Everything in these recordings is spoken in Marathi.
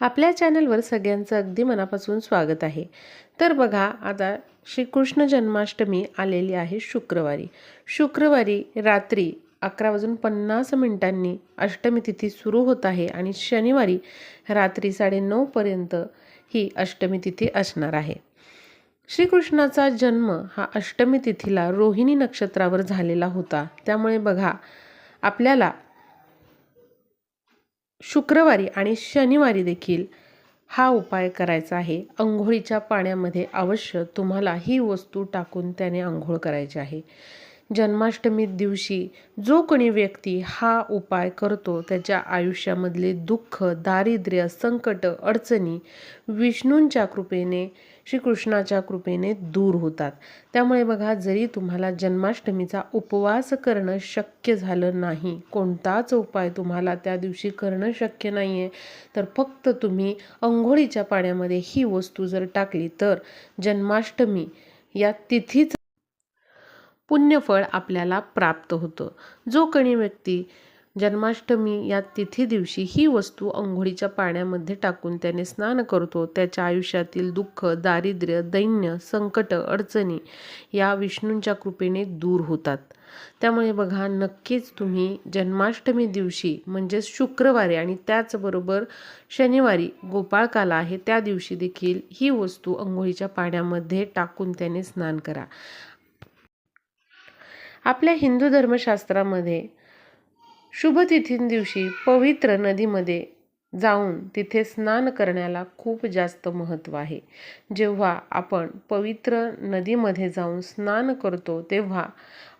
आपल्या चॅनलवर सगळ्यांचं अगदी मनापासून स्वागत आहे. तर बघा आता श्रीकृष्ण जन्माष्टमी आलेली आहे शुक्रवारी. शुक्रवारी रात्री अकरा वाजून पन्नास मिनिटांनी अष्टमी तिथी सुरू होत आहे आणि शनिवारी रात्री साडेनऊपर्यंत ही अष्टमी तिथी असणार आहे. श्रीकृष्णाचा जन्म हा अष्टमी तिथीला रोहिणी नक्षत्रावर झालेला होता. त्यामुळे बघा आपल्याला शुक्रवारी आणि शनिवारी देखील हा उपाय करायचा आहे. अंघोळीच्या पाण्यामध्ये अवश्य तुम्हाला ही वस्तू टाकून त्याने अंघोळ करायची आहे. जन्माष्टमी दिवशी जो कोणी व्यक्ती हा उपाय करतो त्याच्या आयुष्यामधले दुःख दारिद्र्य संकट अडचणी विष्णूंच्या कृपेने श्रीकृष्णाच्या कृपेने दूर होतात. त्यामुळे बघा जरी तुम्हाला जन्माष्टमीचा उपवास करणं शक्य झालं नाही कोणताच उपाय तुम्हाला त्या दिवशी करणं शक्य नाही आहे तर फक्त तुम्ही अंघोळीच्या पाण्यामध्ये ही वस्तू जर टाकली तर जन्माष्टमी या तिथीच पुण्यफळ आपल्याला प्राप्त होतं. जो कोणी व्यक्ती जन्माष्टमी या तिथी दिवशी ही वस्तू अंघोळीच्या पाण्यामध्ये टाकून त्याने स्नान करतो. त्याच्या आयुष्यातील दुःख दारिद्र्य दैन्य संकट अडचणी या विष्णूंच्या कृपेने दूर होतात. त्यामुळे बघा नक्कीच तुम्ही जन्माष्टमी दिवशी म्हणजेच शुक्रवारी आणि त्याचबरोबर शनिवारी गोपाळकाला आहे त्या दिवशी देखील ही वस्तू अंघोळीच्या पाण्यामध्ये टाकून त्याने स्नान करा. आपल्या हिंदू धर्मशास्त्रामध्ये शुभतिथींदिवशी पवित्र नदीमध्ये जाऊन तिथे स्नान करण्याला खूप जास्त महत्त्व आहे. जेव्हा आपण पवित्र नदीमध्ये जाऊन स्नान करतो तेव्हा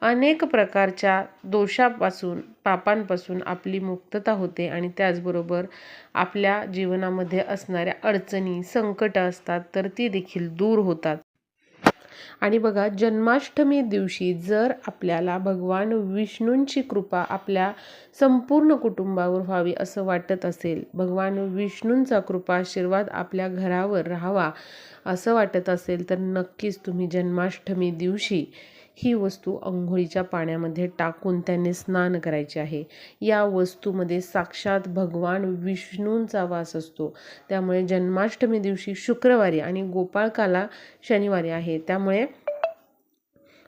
अनेक प्रकारच्या दोषापासून पापांपासून आपली मुक्तता होते आणि त्याचबरोबर आपल्या जीवनामध्ये असणाऱ्या अडचणी संकटं असतात तर ती देखील दूर होतात. आणि बघा जन्माष्टमी दिवशी जर आपल्याला भगवान विष्णूंची कृपा आपल्या संपूर्ण कुटुंबावर व्हावी असं वाटत असेल भगवान विष्णूंचा कृपा आशीर्वाद आपल्या घरावर राहावा असं वाटत असेल तर नक्कीच तुम्ही जन्माष्टमी दिवशी ही वस्तू अंघोळीच्या पाण्यामध्ये टाकून त्याने स्नान करायचे आहे. या वस्तूमध्ये साक्षात भगवान विष्णूंचा वास असतो. त्यामुळे जन्माष्टमी दिवशी शुक्रवारी आणि गोपाळकाला शनिवारी आहे. त्यामुळे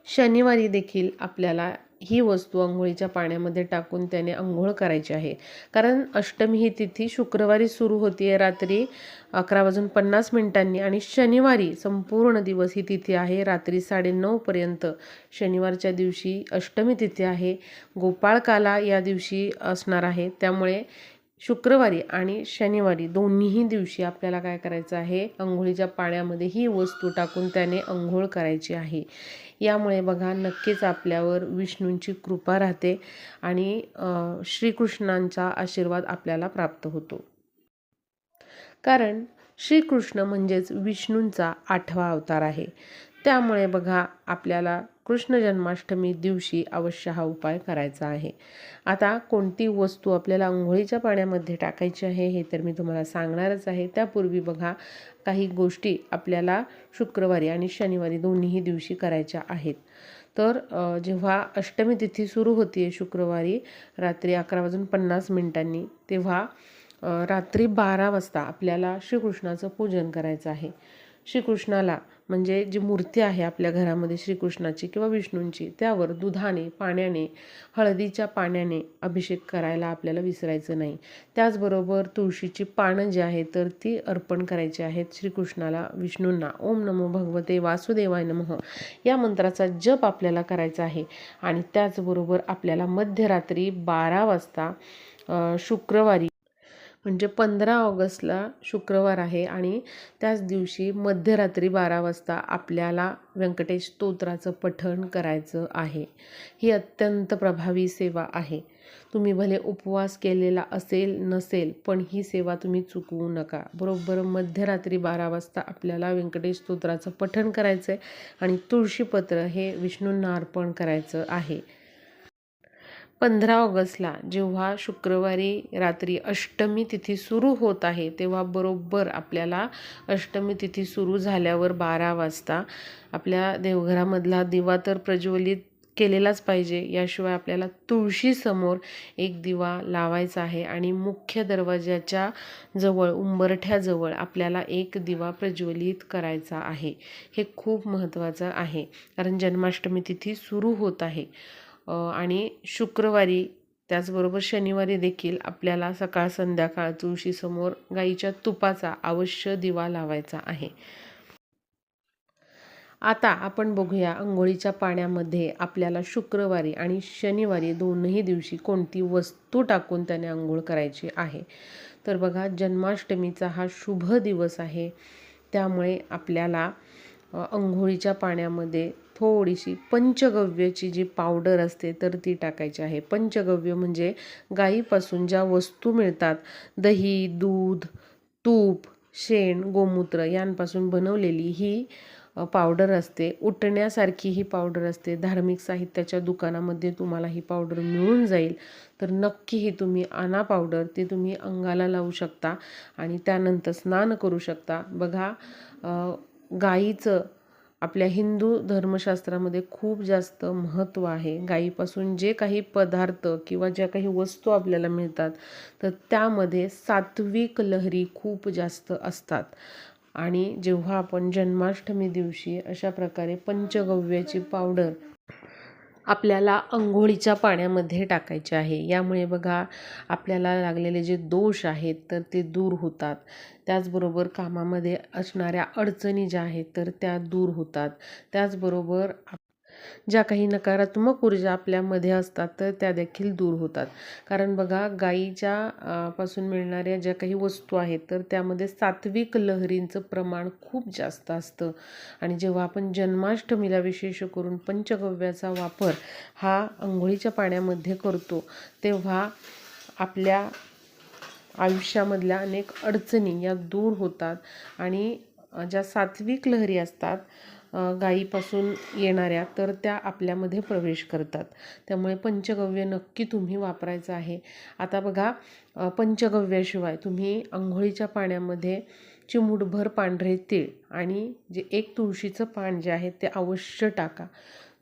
शनिवारी देखील आपल्याला ही वस्तू आंघोळीच्या पाण्यामध्ये टाकून त्याने अंघोळ करायची आहे. कारण अष्टमी ही तिथी शुक्रवारी सुरू होती आहे रात्री अकरा वाजून पन्नास मिनिटांनी आणि शनिवारी संपूर्ण दिवस ही तिथी आहे. रात्री साडेनऊपर्यंत शनिवारच्या दिवशी अष्टमी तिथी आहे. गोपाळकाला या दिवशी असणार आहे. त्यामुळे शुक्रवारी आणि शनिवारी दोन्हीही दिवशी आपल्याला काय करायचं आहे? अंघोळीच्या पाण्यामध्ये ही वस्तू टाकून त्याने अंघोळ करायची आहे. यामुळे बघा नक्कीच आपल्यावर विष्णूंची कृपा राहते आणि श्रीकृष्णांचा आशीर्वाद आपल्याला प्राप्त होतो. कारण श्रीकृष्ण म्हणजेच विष्णूंचा आठवा अवतार आहे. त्यामुळे बघा आपल्याला कृष्ण जन्माष्टमी दिवशी अवश्य हा उपाय करायचा आहे. आता कोणती वस्तू आपल्याला आंघोळीच्या पाण्यामध्ये टाकायची आहे हे तर मी तुम्हाला सांगणारच आहे. त्यापूर्वी बघा काही गोष्टी आपल्याला शुक्रवारी आणि शनिवारी दोन्हीही दिवशी करायच्या आहेत. तर जेव्हा अष्टमी तिथी सुरू होती आहे शुक्रवारी रात्री अकरा वाजून पन्नास मिनिटांनी तेव्हा रात्री बारा वाजता आपल्याला श्रीकृष्णाचं पूजन करायचं आहे. श्रीकृष्णाला म्हणजे जी मूर्ती आहे आपल्या घरामध्ये श्रीकृष्णाची किंवा विष्णूंची त्यावर दुधाने पाण्याने हळदीच्या पाण्याने अभिषेक करायला आपल्याला विसरायचं नाही. त्याचबरोबर तुळशीची पानं जी आहे तर ती अर्पण करायची आहेत श्रीकृष्णाला विष्णूंना. ओम नमो भगवते वासुदेवाय नमः. या मंत्राचा जप आपल्याला करायचा आहे आणि त्याचबरोबर आपल्याला मध्यरात्री बारा वाजता शुक्रवारी म्हणजे पंधरा ऑगस्टला शुक्रवार आहे आणि त्याच दिवशी मध्यरात्री बारा वाजता आपल्याला व्यंकटेश स्तोत्राचं पठण करायचं आहे. ही अत्यंत प्रभावी सेवा आहे. तुम्ही भले उपवास केलेला असेल नसेल पण ही सेवा तुम्ही चुकवू नका. बरोबर मध्यरात्री बारा वाजता आपल्याला व्यंकटेश स्तोत्राचं पठण करायचं आहे आणि तुळशीपत्र हे विष्णूंना अर्पण करायचं आहे. पंधरा ऑगस्टला जेव्हा शुक्रवारी रात्री अष्टमी तिथी सुरू होत आहे तेव्हा बरोबर आपल्याला अष्टमी तिथी सुरू झाल्यावर बारा वाजता आपल्या देवघरामधला दिवा तर प्रज्वलित केलेलाच पाहिजे. याशिवाय आपल्याला तुळशीसमोर एक दिवा लावायचा आहे आणि मुख्य दरवाजाच्या जवळ उंबरठ्याजवळ आपल्याला एक दिवा प्रज्वलित करायचा आहे. हे खूप महत्त्वाचं आहे. कारण जन्माष्टमी तिथी सुरू होत आहे. आणि शुक्रवारी त्याचबरोबर शनिवारी देखील आपल्याला सकाळ संध्याकाळ तुळशीसमोर गाईच्या तुपाचा अवश्य दिवा लावायचा आहे. आता आपण बघूया अंघोळीच्या पाण्यामध्ये आपल्याला शुक्रवारी आणि शनिवारी दोनही दिवशी कोणती वस्तू टाकून त्याने आंघोळ करायची आहे. तर बघा जन्माष्टमीचा हा शुभ दिवस आहे. त्यामुळे आपल्याला अंघोळीच्या पाण्यामध्ये थोडीशी पंचगव्याची जी पावडर असते तर ती टाकायची आहे. पंचगव्य म्हणजे गाईपासून ज्या वस्तू मिळतात दही दूध तूप शेण गोमूत्र यांपासून बनवलेली ही पावडर असते. उठण्यासारखी ही पावडर असते. धार्मिक साहित्याच्या दुकानामध्ये तुम्हाला ही पावडर मिळून जाईल. तर नक्की ही तुम्ही आणा पावडर. ती तुम्ही अंगाला लावू शकता आणि त्यानंतर स्नान करू शकता. बघा गाईचं आपल्या हिंदू धर्मशास्त्रामध्ये खूप जास्त महत्त्व आहे. गाईपासून जे काही पदार्थ किंवा ज्या काही वस्तू आपल्याला मिळतात तर त्यामध्ये सात्विक लहरी खूप जास्त असतात. आणि जेव्हा आपण जन्माष्टमी दिवशी अशा प्रकारे पंचगव्याची पावडर आपल्याला अंघोळीच्या पाण्यामध्ये टाकायचे आहे. यामुळे बघा आपल्याला लागलेले जे दोष आहेत तर ते दूर होतात. त्याचबरोबर कामामध्ये असणाऱ्या अडचणी ज्या आहेत तर त्या दूर होतात. त्याचबरोबर ज्या काही नकारात्मक ऊर्जा आपल्यामध्ये असतात तर त्या देखील दूर होतात. कारण बघा गाईच्या पासून मिळणाऱ्या ज्या काही वस्तू आहेत तर त्यामध्ये सात्विक लहरींचं प्रमाण खूप जास्त असतं. आणि जेव्हा आपण जन्माष्टमीला विशेष करून पंचगव्याचा वापर हा आंघोळीच्या पाण्यामध्ये करतो तेव्हा आपल्या आयुष्यामधल्या अनेक अडचणी या दूर होतात. आणि ज्या सात्विक लहरी असतात गाईपासून येणाऱ्या तर त्या आपल्यामध्ये प्रवेश करतात. त्यामुळे पंचगव्य नक्की तुम्ही वापरायचं आहे. आता बघा पंचगव्याशिवाय तुम्ही आंघोळीच्या पाण्यामध्ये चिमूटभर पांढरे तीळ आणि जे एक तुळशीचं पान जे आहे ते अवश्य टाका.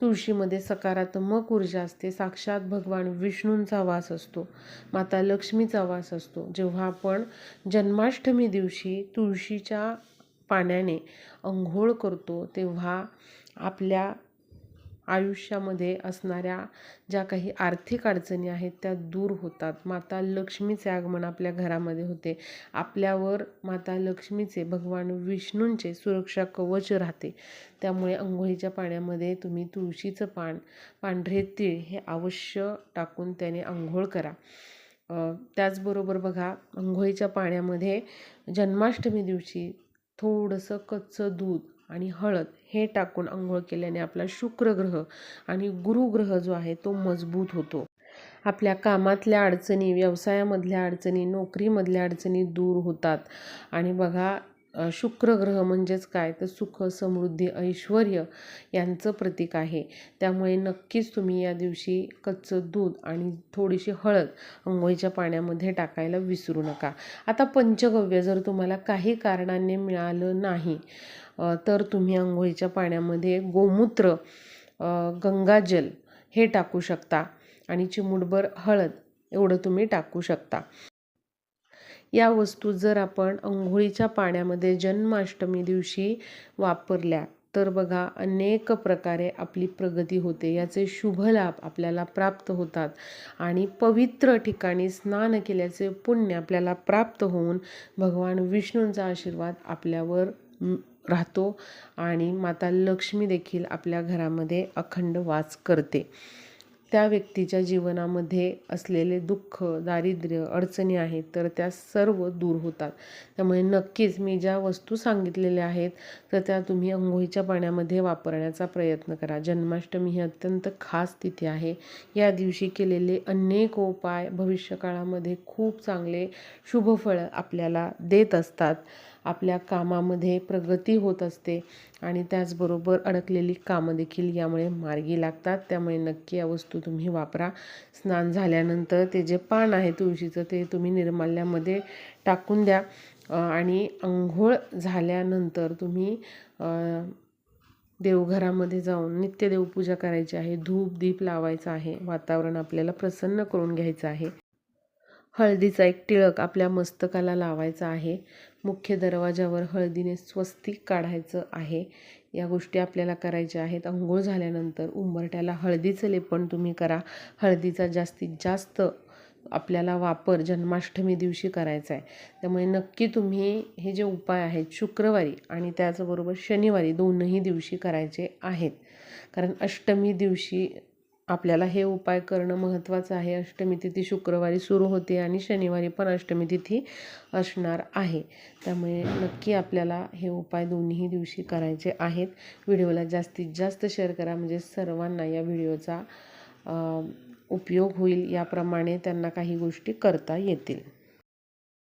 तुळशीमध्ये सकारात्मक ऊर्जा असते. साक्षात भगवान विष्णूंचा वास असतो माता लक्ष्मीचा वास असतो. जेव्हा आपण जन्माष्टमी दिवशी तुळशीच्या पाण्याने अंघोळ करतो तेव्हा आपल्या आयुष्यामध्ये असणाऱ्या ज्या काही आर्थिक अडचणी आहेत त्या दूर होतात. माता लक्ष्मीचे आगमन आपल्या घरामध्ये होते. आपल्यावर माता लक्ष्मीचे भगवान विष्णूंचे सुरक्षा कवच राहते. त्यामुळे अंघोळीच्या पाण्यामध्ये तुम्ही तुळशीचं पान पांढरे तीळ हे अवश्य टाकून त्याने अंघोळ करा. त्याचबरोबर बघा अंघोळीच्या पाण्यामध्ये जन्माष्टमी दिवशी थोडंसं कच्चं दूध आणि हळद हे टाकून आंघोळ केल्याने आपला शुक्रग्रह आणि गुरुग्रह जो आहे तो मजबूत होतो. आपल्या कामातल्या अडचणी व्यवसायामधल्या अडचणी नोकरीमधल्या अडचणी दूर होतात. आणि बघा शुक्रग्रह म्हणजेच काय? तर सुख समृद्धी ऐश्वर यांचं प्रतीक आहे. त्यामुळे नक्कीच तुम्ही या दिवशी कच्चं दूध आणि थोडीशी हळद अंघोळीच्या पाण्यामध्ये टाकायला विसरू नका. आता पंचगव्य जर तुम्हाला काही कारणाने मिळालं नाही तर तुम्ही अंघोळीच्या पाण्यामध्ये गोमूत्र गंगाजल हे टाकू शकता आणि चिमूटभर हळद एवढं तुम्ही टाकू शकता. या वस्तू जर आपण अंघोळीच्या पाण्यामध्ये जन्माष्टमी दिवशी वापरल्या तर बघा अनेक प्रकारे आपली प्रगती होते. याचे शुभ लाभ आपल्याला प्राप्त होतात आणि पवित्र ठिकाणी स्नान केल्याचे पुण्य आपल्याला प्राप्त होऊन भगवान विष्णूंचा आशीर्वाद आपल्यावर राहतो आणि माता लक्ष्मी देखील आपल्या घरामध्ये अखंड वास करते. त्या व्यक्तीच्या जीवनामध्ये असलेले दुःख दारिद्र्य अडचणी आहेत तर त्या सर्व दूर होतात. त्यामुळे नक्कीच मी ज्या वस्तू सांगितलेल्या आहेत तर त्या तुम्ही अंघोळीच्या पाण्यामध्ये वापरण्याचा प्रयत्न करा. जन्माष्टमी ही अत्यंत खास तिथी आहे. या दिवशी केलेले अनेक उपाय भविष्यकाळामध्ये खूप चांगले शुभफळ आपल्याला देत असतात. आपल्या कामामध्ये प्रगती होत असते आणि त्याचबरोबर अडकलेली कामं देखील यामुळे मार्गी लागतात. त्यामुळे नक्की या वस्तू तुम्ही वापरा. स्नान झाल्यानंतर ते जे पान आहे तुळशीचं ते तुम्ही निर्माल्यामध्ये टाकून द्या. आणि अंघोळ झाल्यानंतर तुम्ही देवघरामध्ये जाऊन नित्य देवपूजा करायची आहे. धूप दीप लावायचा आहे. वातावरण आपल्याला प्रसन्न करून घ्यायचं आहे. हळदीचा एक टिळक आपल्या मस्तकाला लावायचा आहे. मुख्य दरवाजावर हळदीने स्वस्तिक काढायचं आहे. या गोष्टी आपल्याला करायच्या आहेत. अंघोळ झाल्यानंतर उंबरट्याला हळदीचं लेपन तुम्ही करा. हळदीचा जास्तीत जास्त आपल्याला वापर जन्माष्टमी दिवशी करायचा आहे. त्यामुळे नक्की तुम्ही हे जे उपाय आहेत शुक्रवारी आणि त्याचबरोबर शनिवारी दोनही दिवशी करायचे आहेत. कारण अष्टमी दिवशी आपल्याला हे उपाय करणं महत्त्वाचं आहे. अष्टमी तिथी शुक्रवारी सुरू होते आणि शनिवारी पण अष्टमी तिथी असणार आहे. त्यामुळे नक्की आपल्याला हे उपाय दोन्ही दिवशी करायचे आहेत. व्हिडिओला जास्तीत जास्त शेअर करा. म्हणजे सर्वांना या व्हिडिओचा उपयोग होईल याप्रमाणे त्यांना काही गोष्टी करता येतील.